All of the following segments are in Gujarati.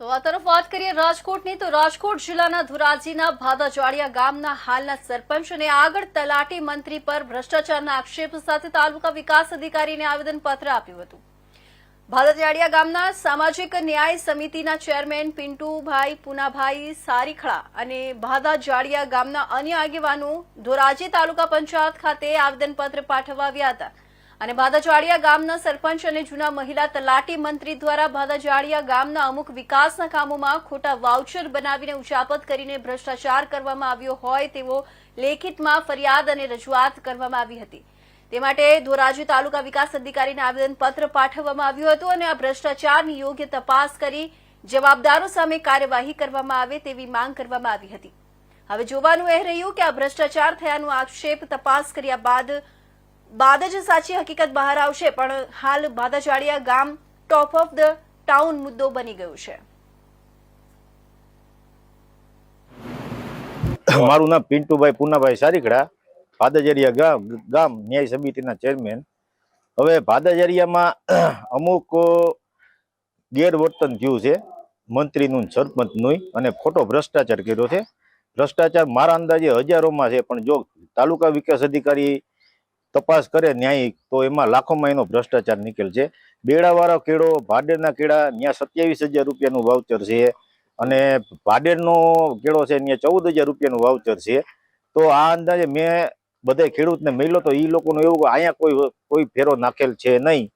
તો આ તરફ વાત કરીએ રાજકોટની, તો રાજકોટ જિલ્લાના ધોરાજીના ભાદાજવાડિયા ગામના હાલના સરપંચ અને આગળ તલાટી મંત્રી પર ભ્રષ્ટાચારના આક્ષેપ સાથે તાલુકા વિકાસ અધિકારીને આવેદનપત્ર આપ્યું હતું. ભાદાજવાડિયા ગામના સામાજિક ન્યાય સમિતિના ચેરમેન પિન્ટુભાઈ પુનાભાઈ સારીખળા અને ભાદાજવાડિયા ગામના અન્ય આગેવાનો ધોરાજી તાલુકા પંચાયત ખાતે આવેદનપત્ર પાઠવવા આવ્યા હતા. અને ભાદાજાળિયા ગામના સરપંચ અને જૂના મહિલા તલાટી મંત્રી દ્વારા ભાદાજાળિયા ગામના અમુક વિકાસના કામોમાં ખોટા વાઉચર બનાવીને ઉચાપત કરીને ભ્રષ્ટાચાર કરવામાં આવ્યો હોય તેવો લેખિતમાં ફરિયાદ અને રજૂઆત કરવામાં આવી હતી. તે માટે ધોરાજી તાલુકા વિકાસ અધિકારીને આવેદનપત્ર પાઠવવામાં આવ્યું હતું અને આ ભ્રષ્ટાચારની યોગ્ય તપાસ કરી જવાબદારો સામે કાર્યવાહી કરવામાં આવે તેવી માંગ કરવામાં આવી હતી. હવે જોવાનું એ રહ્યું કે આ ભ્રષ્ટાચાર થયાનો આક્ષેપ તપાસ કર્યા બાદ બાદ જ સાચી હકીકત બહાર આવશે, પણ હાલ ભાદાચાળિયા ગામ ટોપ ઓફ ધ ટાઉન મુદ્દો બની ગયું છે. મારું નામ પિન્ટુભાઈ પૂનાભાઈ સારીખડા ભાદાજરિયા ગામ ગામ ન્યાય સમિતિના ચેરમેન. હવે ભાદાજરિયામાં અમુક ગેરવર્તન થયું છે. મંત્રીનું સરપંચનું અને ખોટો ભ્રષ્ટાચાર કર્યો છે. ભ્રષ્ટાચાર મારા અંદાજે હજારોમાં છે, પણ જો તાલુકા વિકાસ અધિકારી તપાસ કરે ન્યાયિક, તો એમાં લાખોમાં એનો ભ્રષ્ટાચાર નીકળશે બેડાવાળા કેળો ભાડેરના કેળા ત્યાં સત્યાવીસ હજાર રૂપિયાનું વાઉચર છે અને ભાડેરનો કેળો છે ત્યાં ચૌદ હજાર રૂપિયાનું વાઉચર છે. તો આ અંદાજે મેં બધા ખેડૂતને મળ્યો તો એ લોકોનું એવું અહીંયા કોઈ કોઈ ફેરો નાખેલ છે નહીં.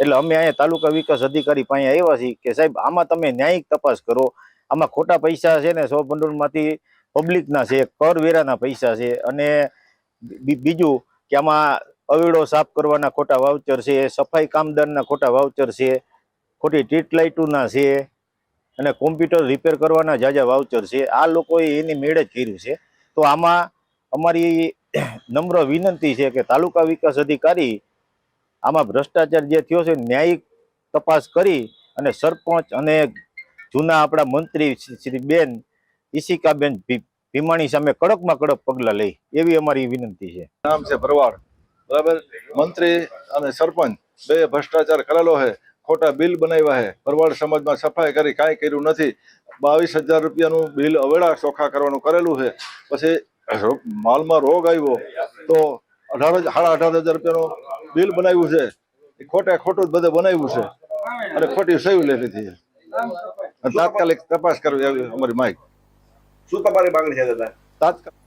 એટલે અમે અહીંયા તાલુકા વિકાસ અધિકારી પાસે આવ્યા છીએ કે સાહેબ, આમાં તમે ન્યાયિક તપાસ કરો. આમાં ખોટા પૈસા છે ને સો ભંડોળમાંથી પબ્લિકના છે, કરવેરાના પૈસા છે અને બીજું કે આમાં અવેડો સાફ કરવાના ખોટા વાઉચર છે, સફાઈ કામદારના ખોટા વાઉચર છે, ખોટી લાઇટોના છે અને કોમ્પ્યુટર રિપેર કરવાના જાજા વાઉચર છે. આ લોકોએ એની મેળે જ કર્યું છે. તો આમાં અમારી નમ્ર વિનંતી છે કે તાલુકા વિકાસ અધિકારી આમાં ભ્રષ્ટાચાર જે થયો છે, ન્યાયિક તપાસ કરી અને સરપંચ અને જૂના આપણા મંત્રી શ્રી બેન ઈશિકાબેન ભીમાણી સામે કડકમાં કડક પગલાં લઈ. એવી અમારી વિનંતી છે. નામ છે ભરવાડ. બરાબર? મંત્રી અને સરપંચ બે ભ્રષ્ટાચાર કરેલો છે. ખોટા બિલ બનાવ્યા છે. ભરવાડ સમાજમાં સફાઈ કરી કાંઈ કર્યું નથી. બાવીસ હજાર રૂપિયાનું બિલ અવેડા ચોખ્ખા કરવાનું કરેલું છે. પછી માલમાં રોગ આવ્યો તો અઢાર સાડા અઢાર હજાર રૂપિયાનું બિલ બનાવ્યું છે. એ ખોટે ખોટું જ બધે બનાવ્યું છે. અને ખોટી સહી લીધી છે તાત્કાલિક તપાસ કરવી આવી અમારી માંગ. શું તમારી માંગણી છે દાદા? તાત્કાલિક